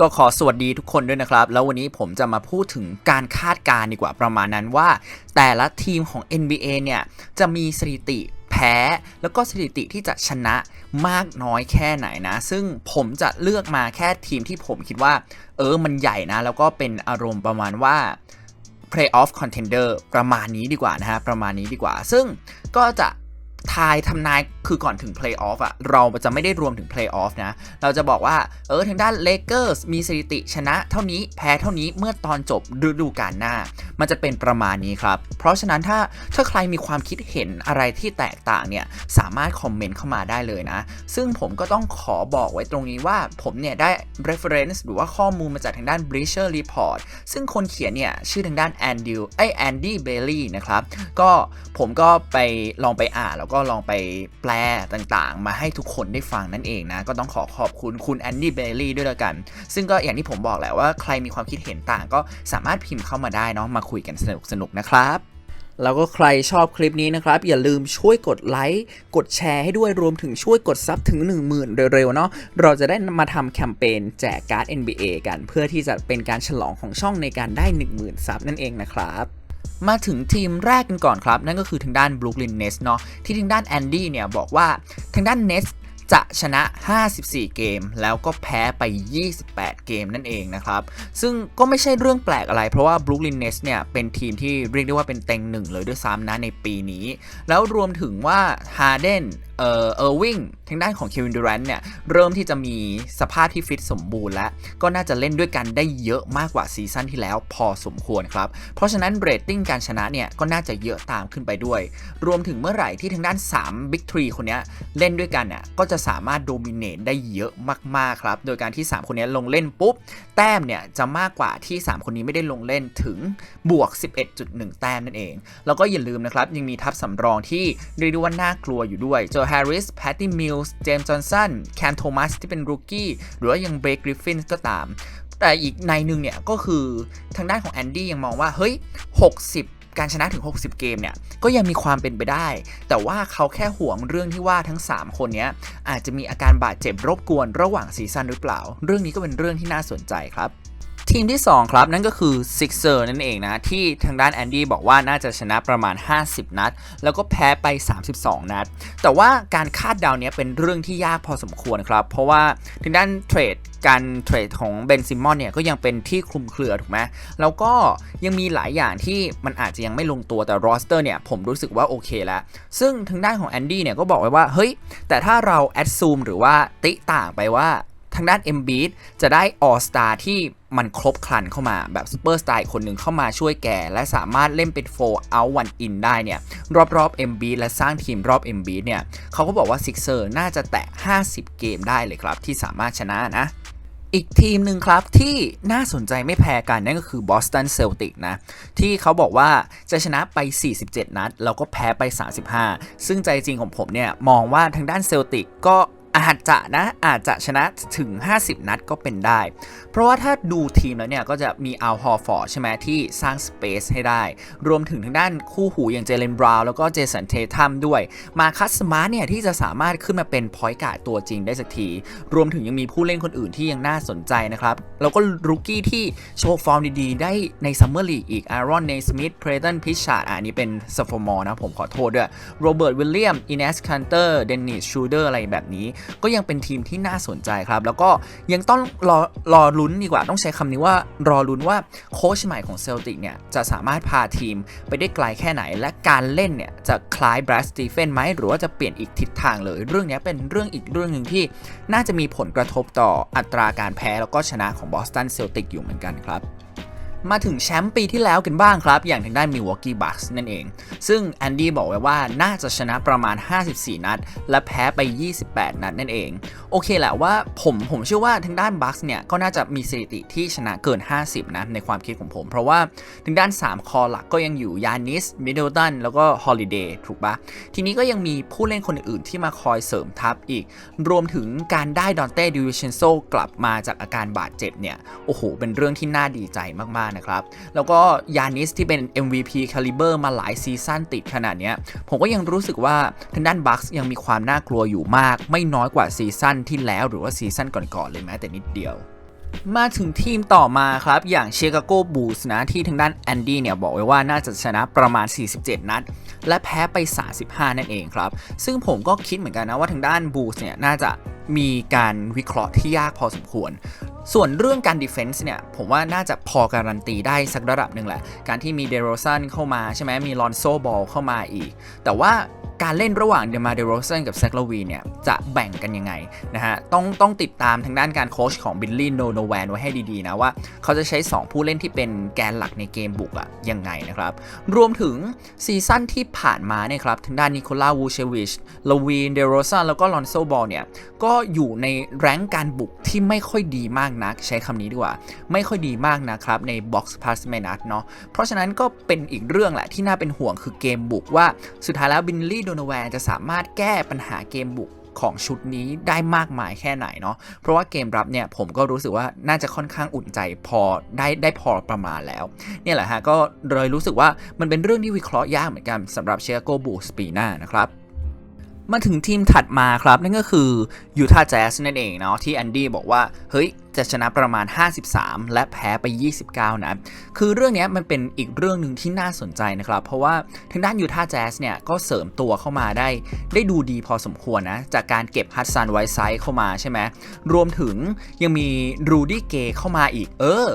ก็ขอสวัสดีทุกคนด้วยนะครับ แล้ววันนี้ผมจะมาพูดถึงการคาดการณ์ดีกว่าประมาณนั้นว่า แต่ละทีมของ NBA เนี่ยจะมีสถิติแพ้แล้วก็สถิติที่จะชนะมากน้อยแค่ไหนนะ ซึ่งผมจะเลือกมาแค่ทีมที่ผมคิดว่า เออมันใหญ่นะ แล้วก็เป็นอารมณ์ประมาณว่า Playoff Contender ประมาณนี้ดีกว่านะฮะ ประมาณนี้ดีกว่า ซึ่งก็จะ ทายทำนายคือก่อนถึง Playoff อะเราจะไม่ได้รวมถึง Playoff นะ เราจะบอกว่า เออทางด้าน Lakers มีสถิติชนะเท่านี้แพ้เท่านี้เมื่อตอนจบฤดูกาลหน้า มันจะเป็นประมาณนี้ครับ เพราะฉะนั้นถ้าถ้าใครมีความคิดเห็นอะไรที่แตกต่างเนี่ย สามารถคอมเมนต์เข้ามาได้เลยนะ ซึ่งผมก็ต้องขอบอกไว้ตรงนี้ว่าผมเนี่ยได้ reference หรือว่าข้อมูลมาจากทางด้าน Bleacher Report ซึ่งคนเขียนเนี่ยชื่อทางด้านแอนดิวไอแอนดี้เบลลี่นะครับก็ผมก็ไปลองไปอ่านแล้วก็ลองไปแปลต่างๆ มาให้ทุกคนได้ฟังนั่นเองนะ ก็ต้องขอขอบคุณคุณแอนดี้เบลลี่ด้วยแล้วกัน ซึ่งก็อย่างที่ผมบอกแหละว่าใครมีความคิดเห็นต่างก็สามารถพิมพ์เข้ามาได้เนาะมาคุยกันสนุกๆนะครับแล้วก็ใครชอบคลิปนี้นะครับ อย่าลืมช่วยกดไลค์กดแชร์ให้ด้วยรวมถึงช่วยกดซับถึง 10,000 เร็วๆเนาะเราจะได้มาทำแคมเปญแจกการ์ด NBA กัน เพื่อที่จะเป็นการฉลองของช่องในการได้ 10,000 ซับนั่นเองนะครับ มาถึงทีมแรกกันก่อนครับ นั่นก็คือทางด้าน Brooklyn Nets เนาะที่ทางด้านแอนดี้เนี่ยบอกว่าทางด้าน Nets จะชนะ 54 เกม แล้วก็แพ้ไป 28 เกมนั่นเองนะครับ ซึ่งก็ไม่ใช่เรื่องแปลกอะไร เพราะว่า Brooklyn Nets เนี่ย เป็นทีมที่เรียกได้ว่าเป็นเต็งหนึ่งเลยด้วยซ้ำนะในปีนี้ แล้วรวมถึงว่า Harden เอ่อเออร์วิง ทางด้านของเควินดูแรนต์เนี่ยเริ่มที่จะมีสภาพที่ฟิตสมบูรณ์แล้ว ก็น่าจะเล่นด้วยกันได้เยอะมากกว่าซีซั่นที่แล้วพอสมควรครับ เพราะฉะนั้นเรตติ้งการชนะเนี่ยก็น่าจะเยอะตามขึ้นไปด้วย รวมถึงเมื่อไหร่ที่ทางด้าน3 Big 3คนนี้เล่นด้วยกันเนี่ยก็จะสามารถโดมิเนตได้เยอะมากๆครับ โดยการที่ 3 คนนี้ลงเล่นปุ๊บ แต้มเนี่ยจะมากกว่าที่ 3 คนนี้ไม่ได้ลงเล่นถึงบวก 11.1 แต้มนั่นเอง แล้วก็อย่าลืมนะครับยังมีทัพสำรองที่เรียกได้ว่าน่ากลัวอยู่ด้วยโจแฮร์ริสแพตตี้มิลส์ เจมส์จอห์นสัน แคมโทมัสที่เป็นรูกี้ หรือว่ายังเบรกกริฟฟินก็ตาม แต่อีกในหนึ่งเนี่ย ก็คือทางด้านของแอนดี้ยังมองว่า เฮ้ย 60การชนะถึง 60 เกมเนี่ย ก็ยังมีความเป็นไปได้ แต่ว่าเขาแค่ห่วงเรื่องที่ว่าทั้ง 3 คนเนี้ยอาจจะมีอาการบาดเจ็บรบกวนระหว่างซีซั่นหรือเปล่า เรื่องนี้ก็เป็นเรื่องที่น่าสนใจครับ ทีมที่ 2 ครับ นั่นก็คือ Sixer นั่นเองนะ ที่ทางด้านแอนดี้บอกว่าน่าจะชนะประมาณ 50 นัด แล้วก็แพ้ไป 32 นัด แต่ว่าการคาดเดาเนี้ยเป็นเรื่องที่ยากพอสมควรครับ เพราะว่าทางด้านเทรดการเทรดของเบนซิมอนเนี่ยก็ยังเป็นที่คลุมเครือ ถูกไหมแล้วก็ยังมีหลายอย่างที่มันอาจจะยังไม่ลงตัวแต่รอสเตอร์เนี่ยผมรู้สึกว่าโอเคแล้ว ซึ่งทางด้านของแอนดี้เนี่ยก็บอกไว้ว่า เฮ้ย แต่ถ้าเราแอดซูมหรือว่าติต่างไปว่าางด้าน m b บีจะได้ออสตาที่มันครบครันเข้ามาแบบซูเปอร์สตาร์คนหนึ่งเข้ามาช่วยแก และสามารถเล่นเป็น4 out 1 in ได้เนี่ย รอบๆ m b และสร้างทีมรอบ m b เนี่ยเขาก็บอกว่า Sixer น่าจะแตะ 50 เกมได้เลยครับ ที่สามารถชนะนะอีกทีมหนึ่งครับที่น่าสนใจไม่แพ้กันนั่นก็คือ Boston Celtic นะ ที่เขาบอกว่าจะชนะไป 47 นัด แล้วก็แพ้ไป 35 ซึ่งใจจริงของผมเนี่ย มองว่าทางด้านเซลติกก็ อาจจะนะอาจจะชนะถึง 50 นัดก็เป็นได้ เพราะว่าถ้าดูทีมแล้วเนี่ย ก็จะมีอัลฮอร์ฟอร์ใช่ไหมที่สร้างสเปซให้ได้ รวมถึงทางด้านคู่หูอย่างเจเลนบราวน์แล้วก็เจสันเททัมด้วย มาคัสมาร์เนี่ย ที่จะสามารถขึ้นมาเป็นพอยต์การ์ดตัวจริงได้สักที รวมถึงยังมีผู้เล่นคนอื่นที่ยังน่าสนใจนะครับ แล้วก็รูกี้ที่โชว์ฟอร์มดีๆ ได้ในซัมเมอร์ลีกอีกอารอนเนสมิธเพรตันพิชชาร์ดอันนี้เป็นซฟอร์มอนะผมขอโทษด้วยโรเบิร์ตวิลเลียมอินเนสคันเตอร์เดนนิสชูเดอร์อะไรแบบนี้ก็ยังเป็นทีมที่น่าสนใจครับ แล้วก็ยังต้องรอรอลุ้นดีกว่าต้องใช้คำนี้ว่ารอลุ้นว่าโค้ชใหม่ของเซลติกเนี่ยจะสามารถพาทีมไปได้ไกลแค่ไหน และการเล่นเนี่ยจะคล้ายบรัสตีเฟนไหมหรือว่าจะเปลี่ยนอีกทิศทางเลย เรื่องนี้เป็นเรื่องอีกเรื่องหนึ่งที่น่าจะมีผลกระทบต่ออัตราการแพ้แล้วก็ชนะของบอสตันเซลติกอยู่เหมือนกันครับ มาถึงแชมป์ปีที่แล้วกันบ้างครับ อย่างทางด้าน Milwaukee Bucks นั่นเอง ซึ่งแอนดี้บอกไว้ว่าน่าจะชนะประมาณ 54 นัด และแพ้ไป 28 นัดนั่นเอง โอเคแหละว่าผมผมเชื่อว่าทางด้าน Bucks เนี่ย ก็น่าจะมีสถิติที่ชนะเกิน 50 นะ ในความคิดของผม เพราะว่าทางด้าน 3 คอหลักก็ยังอยู่ยานิสมิดเดิลตันแล้วก็ฮอลิเดย์ถูกปะทีนี้ก็ยังมีผู้เล่นคนอื่นที่มาคอยเสริมทัพอีก รวมถึงการได้ดอนเต้ดิวิเชนโซกลับมาจากอาการบาดเจ็บเนี่ยโอ้โหเป็นเรื่องที่น่าดีใจมากๆนะครับ แล้วก็ยานิสที่เป็น MVP Caliber มาหลายซีซั่นติดขนาดนี้ผมก็ยังรู้สึกว่าทางด้านบัคส์ยังมีความน่ากลัวอยู่มาก ไม่น้อยกว่าซีซั่นที่แล้วหรือว่าซีซั่นก่อนๆเลยแม้แต่นิดเดียวมาถึงทีมต่อมาครับ อย่างเชคาโกบูสนะ ที่ทางด้านแอนดี้เนี่ย บอกไว้ว่าน่าจะชนะประมาณ 47 นัด และแพ้ไป 35 นั่นเองครับ ซึ่งผมก็คิดเหมือนกันนะว่าทางด้านบูสเนี่ย น่าจะมีการวิเคราะห์ที่ยากพอสมควร ส่วนเรื่องการดิเฟนซ์เนี่ย ผมว่าน่าจะพอการันตีได้สักระดับหนึ่งแหละ การที่มีเดโรซันเข้ามาใช่ไหมมีลอนโซบอลเข้ามาอีก แต่ว่า การเล่นระหว่างเดมาเดโรซันกับแซกลาวีเนี่ยจะแบ่งกันยังไงนะฮะต้องต้องติดตามทางด้านการโค้ชของบิลลี่โนโนแวนไว้ให้ดีๆนะว่า เขาจะใช้ 2 ผู้เล่นที่เป็นแกนหลักในเกมบุกอะยังไงนะครับ รวมถึงซีซั่นที่ผ่านมาเนี่ยครับทางด้านนิโคลาวูเชวิชลาวีนเดโรซันแล้วก็ลอนโซบอลเนี่ยก็อยู่ในแรงการบุกที่ไม่ค่อยดีมากนัก ใช้คำนี้ดีกว่า ไม่ค่อยดีมากนะครับใน Box Pass m a n u t เนาะเพราะฉะนั้นก็เป็นอีกเรื่องแหละที่น่าเป็นห่วงคือเกมบุกว่าสุดท้ายแล้วบินลี่โดนแวนจะสามารถแก้ปัญหาเกมบุกของชุดนี้ได้มากมายแค่ไหนเนาะ เพราะว่าเกมรับเนี่ยผมก็รู้สึกว่าน่าจะค่อนข้างอุ่นใจพอได้ได้พอประมาณแล้ว เนี่ยแหละฮะก็เลยรู้สึกว่ามันเป็นเรื่องที่วิเคราะห์ยากเหมือนกันสำหรับเชียโกบูสปีหน้านะครับ มาถึงทีมถัดมาครับ นั่นก็คือยูทาห์แจ๊สนั่นเองเนาะที่แอนดี้บอกว่า เฮ้ย จะชนะประมาณ 53 และแพ้ไป 29 นะ คือเรื่องนี้มันเป็นอีกเรื่องหนึ่งที่น่าสนใจนะครับ เพราะว่าทางด้านยูทาห์แจ๊สเนี่ย ก็เสริมตัวเข้ามาได้ ได้ดูดีพอสมควรนะ จากการเก็บฮัตซันไวไซด์เข้ามาใช่ไหมรวมถึงยังมีรูดี้เกย์เข้ามาอีกเออ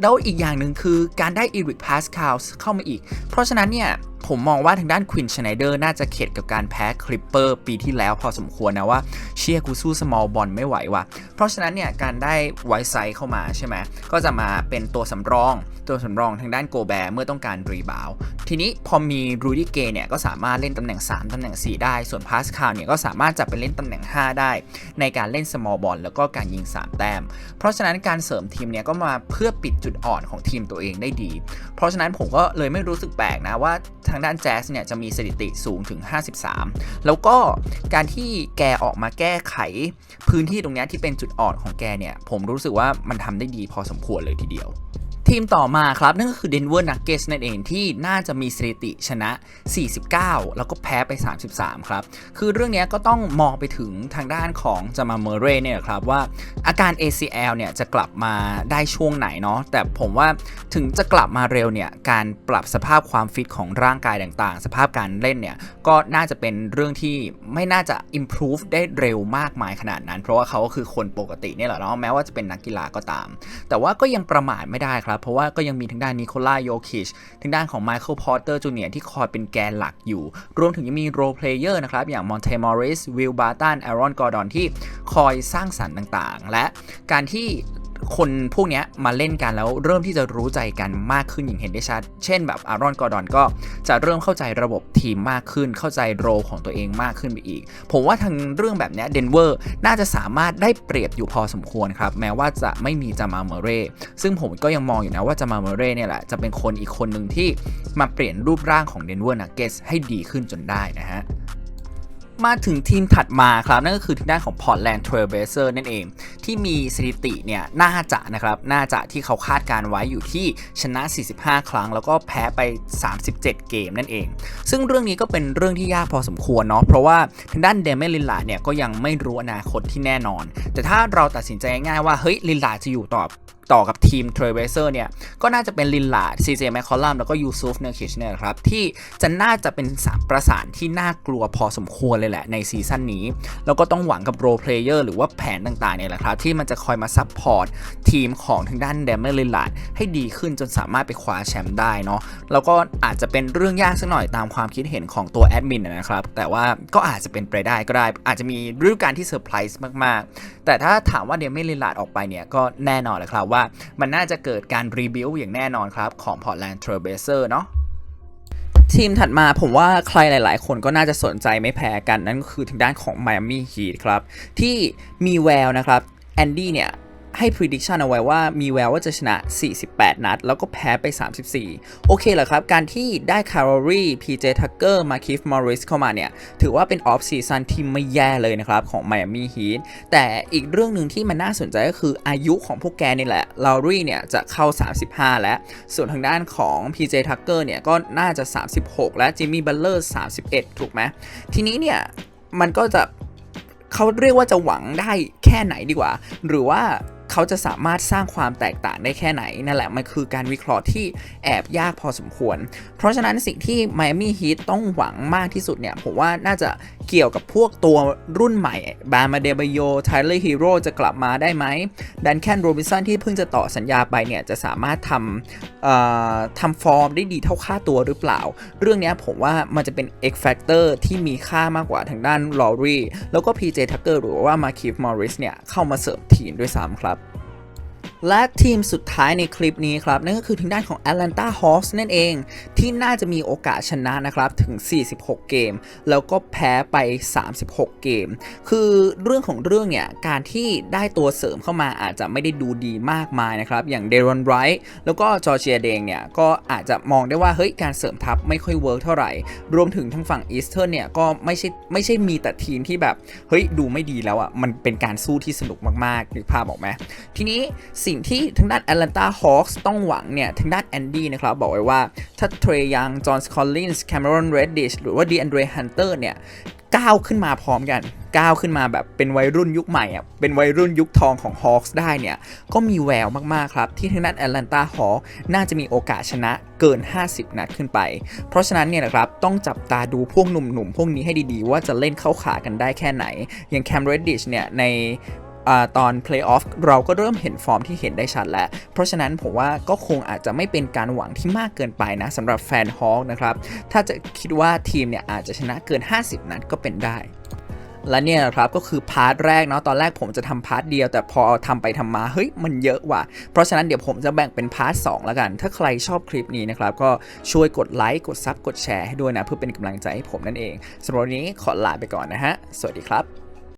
แล้วอีกอย่างหนึ่งคือการได้อีริกพาสคาลเข้ามาอีก เพราะฉะนั้นเนี่ย ผมมองว่าทางด้านควินชไนเดอร์น่าจะเข็ดกับการแพ้คลิปเปอร์ปีที่แล้วพอสมควรนะว่าเชียร์กูสู้สมอลบอลไม่ไหวว่ะ เพราะฉะนั้นเนี่ยการได้ไวไซด์เข้ามาใช่ไหมก็จะมาเป็นตัวสำรอง ตัวสำรองทางด้านโกแบร์เมื่อต้องการรีบาวทีนี้พอมีรูดี้เกเนี่ยก็สามารถเล่นตำแหน่ง 3 ตำแหน่ง 4 ได้ ส่วนพาสคาลเนี่ยก็สามารถจับไปเล่นตำแหน่ง 5 ได้ ในการเล่นสมอลบอลแล้วก็การยิง 3 แต้ม เพราะฉะนั้นการเสริมทีมเนี่ยก็มาเพื่อปิดจุดอ่อนของทีมตัวเองได้ดี เพราะฉะนั้นผมก็เลยไม่รู้สึกแปลกนะว่าทางด้านแจ๊สเนี่ยจะมีสถิติสูงถึง 53 แล้วก็การที่แกออกมาแก้ไขพื้นที่ตรงนี้ที่เป็นจุดอ่อนของแกเนี่ย ผมรู้สึกว่ามันทำได้ดีพอสมควรเลยทีเดียว ทีมต่อมาครับ นั่นก็คือ Denver Nuggets นั่นเองที่น่าจะมีสถิติชนะ 49 แล้วก็แพ้ไป 33 ครับ คือเรื่องนี้ก็ต้องมองไปถึงทางด้านของจามาเมเรเนี่ยครับว่าอาการ ACL เนี่ยจะกลับมาได้ช่วงไหนเนาะแต่ผมว่าถึงจะกลับมาเร็วเนี่ยการปรับสภาพความฟิตของร่างกายต่างๆ สภาพการเล่นเนี่ยก็น่าจะเป็นเรื่องที่ไม่น่าจะ improve ได้เร็วมากมายขนาดนั้น เพราะว่าเขาก็คือคนปกติเนี่ยแหละเนาะแม้ว่าจะเป็นนักกีฬาก็ตาม แต่ว่าก็ยังประมาทไม่ได้ครับเพราะว่าก็ยังมีทางด้านนิโคล่าโยคิชทางด้านของไมเคิลพอตเตอร์จูเนียที่คอยเป็นแกนหลักอยู่ รวมถึงยังมีโรเพลเยอร์นะครับ อย่างมอนเทมอริสวิลบาร์ตันแอรอนกอร์ดอนที่คอยสร้างสรรค์ต่างๆ และการที่ คนพวกนี้มาเล่นกันแล้วเริ่มที่จะรู้ใจกันมากขึ้นอย่างเห็นได้ชัด เช่นแบบอารอนกอร์ดอนก็จะเริ่มเข้าใจระบบทีมมากขึ้น เข้าใจโรของตัวเองมากขึ้นไปอีก ผมว่าทางเรื่องแบบนี้เดนเวอร์น่าจะสามารถได้เปรียบอยู่พอสมควรครับ แม้ว่าจะไม่มีจามาเมเร่ ซึ่งผมก็ยังมองอยู่นะว่าจามาเมเร่เนี่ยแหละจะเป็นคนอีกคนหนึ่งที่มาเปลี่ยนรูปร่างของเดนเวอร์นักเก็ตให้ดีขึ้นจนได้นะฮะ มาถึงทีมถัดมาครับนั่นก็คือทางด้านของ Portland Trail Blazer นั่นเอง ที่มีสถิติเนี่ยน่าจะนะครับน่าจะที่เขาคาดการไว้อยู่ที่ชนะ 45 ครั้ง แล้วก็แพ้ไป 37 เกมนั่นเอง ซึ่งเรื่องนี้ก็เป็นเรื่องที่ยากพอสมควรเนาะเพราะว่าทางด้านเดเมลินลาเนี่ยก็ยังไม่รู้อนาคตที่แน่นอน แต่ถ้าเราตัดสินใจง่ายว่าเฮ้ยลินลาจะอยู่ต่อ ต่อกับทีมเทรเวเซอร์เนี่ย ก็น่าจะเป็นลินลาดซีเจแมคคอลัมแล้วก็ยูซุฟเนอร์คิชเนี่ยครับ ที่จะน่าจะเป็นสามประสานที่น่ากลัวพอสมควรเลยแหละในซีซั่นนี้ แล้วก็ต้องหวังกับโรเพลเยอร์หรือว่าแผนต่างๆเนี่ยแหละครับ ที่มันจะคอยมาซับพอร์ตทีมของทางด้านเดมเมลินลาดให้ดีขึ้นจนสามารถไปคว้าแชมป์ได้เนาะแล้วก็อาจจะเป็นเรื่องยากสักหน่อยตามความคิดเห็นของตัวแอดมินนะครับแต่ว่าก็อาจจะเป็นไปได้ก็ได้ อาจจะมีฤดูกาลที่เซอร์ไพรส์มากๆ แต่ถ้าถามว่าเดมเมลินลาดออกไปเนี่ยก็แน่นอนเลยครับว่ามันน่าจะเกิดการรีบิวอย่างแน่นอนครับของ Portland Trail Blazer เนาะทีมถัดมาผมว่าใครหลาย ๆ คนก็น่าจะสนใจไม่แพ้กันนั่นก็คือทางด้านของ Miami Heat ครับ ที่มีแววนะครับแอนดี้เนี่ย ให้ prediction เอาไว้ว่ามีแววว่าจะชนะ 48 นัด แล้วก็แพ้ไป 34 โอเคเหรอครับ การที่ได้ c a r o r y PJ Tucker มา Keith Morris เข้ามาเนี่ย ถือว่าเป็น off season ที่ไม่แย่เลยนะครับ ของ Miami Heat แต่อีกเรื่องหนึ่งที่มันน่าสนใจก็คืออายุของพวกแกนี่แหละ Lowry เนี่ยจะเข้า 35 แล้ว ส่วนทางด้านของ PJ Tucker เนี่ยก็น่าจะ 36 และ Jimmy Butler 31 ถูกไหมทีนี้เนี่ยมันก็จะเขาเรียกว่าจะหวังได้แค่ไหนดีกว่า หรือว่า เขาจะสามารถสร้างความแตกต่างได้แค่ไหน นั่นแหละมันคือการวิเคราะห์ที่แอบยากพอสมควร เพราะฉะนั้นสิ่งที่ไมอามี่ฮีตต้องหวังมากที่สุดเนี่ยผมว่าน่าจะ เกี่ยวกับพวกตัวรุ่นใหม่ บามาเดบโยไทเลอร์ฮีโร่จะกลับมาได้ไหมดันแคนโรบินสันที่เพิ่งจะต่อสัญญาไปเนี่ยจะสามารถทำทำฟอร์มได้ดีเท่าค่าตัวหรือเปล่า เรื่องนี้ผมว่ามันจะเป็น X Factor ที่มีค่ามากกว่าทางด้านลอรีแล้วก็ PJ Tucker หรือว่ามาคิฟมอริสเนี่ยเข้ามาเสริมทีมด้วยซ้ำครับ และทีมสุดท้ายในคลิปนี้ครับ นั่นก็คือทางด้านของ Atlanta Hawks นั่นเอง ที่น่าจะมีโอกาสชนะนะครับถึง 46 เกม แล้วก็แพ้ไป 36 เกม คือเรื่องของเรื่องเนี่ย การที่ได้ตัวเสริมเข้ามาอาจจะไม่ได้ดูดีมากมายนะครับ อย่างเดรอนไรท์แล้วก็จอร์เจียเดงเนี่ย ก็อาจจะมองได้ว่า เฮ้ย การเสริมทัพไม่ค่อยเวิร์กเท่าไหร่ รวมถึงทางฝั่งอีสเทิร์นเนี่ยก็ไม่ใช่ไม่ใช่มีแต่ทีมที่แบบเฮ้ยดูไม่ดีแล้วอะ่ะมันเป็นการสู้ที่สนุกมากๆนึกภาพออกไหมทีนี้สิ่งที่ทางด้าน Atlanta Hawks ต้องหวังเนี่ย ทางด้านแอนดี้นะครับ บอกไว้ว่า ถ้าเทรยังจอห์นสคอลลินส์แคมรอนเรดดิชหรือว่าดีแอนเดรฮันเตอร์เนี่ยก้าวขึ้นมาพร้อมกัน ก้าวขึ้นมาแบบเป็นวัยรุ่นยุคใหม่อะเป็นวัยรุ่นยุคทองของ Hawks ได้เนี่ย ก็มีแววมาก ๆ ครับ ที่ทางด้าน Atlanta Hawks น่าจะมีโอกาสชนะเกิน 50 นัดขึ้นไป เพราะฉะนั้นเนี่ยนะครับ ต้องจับตาดูพวกหนุ่ม ๆ พวกนี้ให้ดี ๆ ว่าจะเล่นเข้าขากันได้แค่ไหน อย่าง Cam Reddish เนี่ย ใน อตอนเพลย์ออฟเราก็เริ่มเห็นฟอร์มที่เห็นได้ชัดแล้ว เพราะฉะนั้นผมว่าก็คงอาจจะไม่เป็นการหวังที่มากเกินไปนะสำหรับแฟนฮอคนะครับ ถ้าจะคิดว่าทีมเนี่ยอาจจะชนะเกิน 50 นัดก็เป็นได้และเนี่ยนะครับก็คือพาร์ทแรกเนาะตอนแรกผมจะทำพาร์ทเดียว แต่พอทำไปทำมาเฮ้ยมันเยอะว่ะ เพราะฉะนั้นเดี๋ยวผมจะแบ่งเป็นพาร์ท2แล้วกัน ถ้าใครชอบคลิปนี้นะครับ ก็ช่วยกดไลค์กดซับกดแชร์ให้ด้วยนะ เพื่อเป็นกำลังใจให้ผมนั่นเองสำหรับวันนี้ขอลาไปก่อนนะฮะ สวัสดีครับ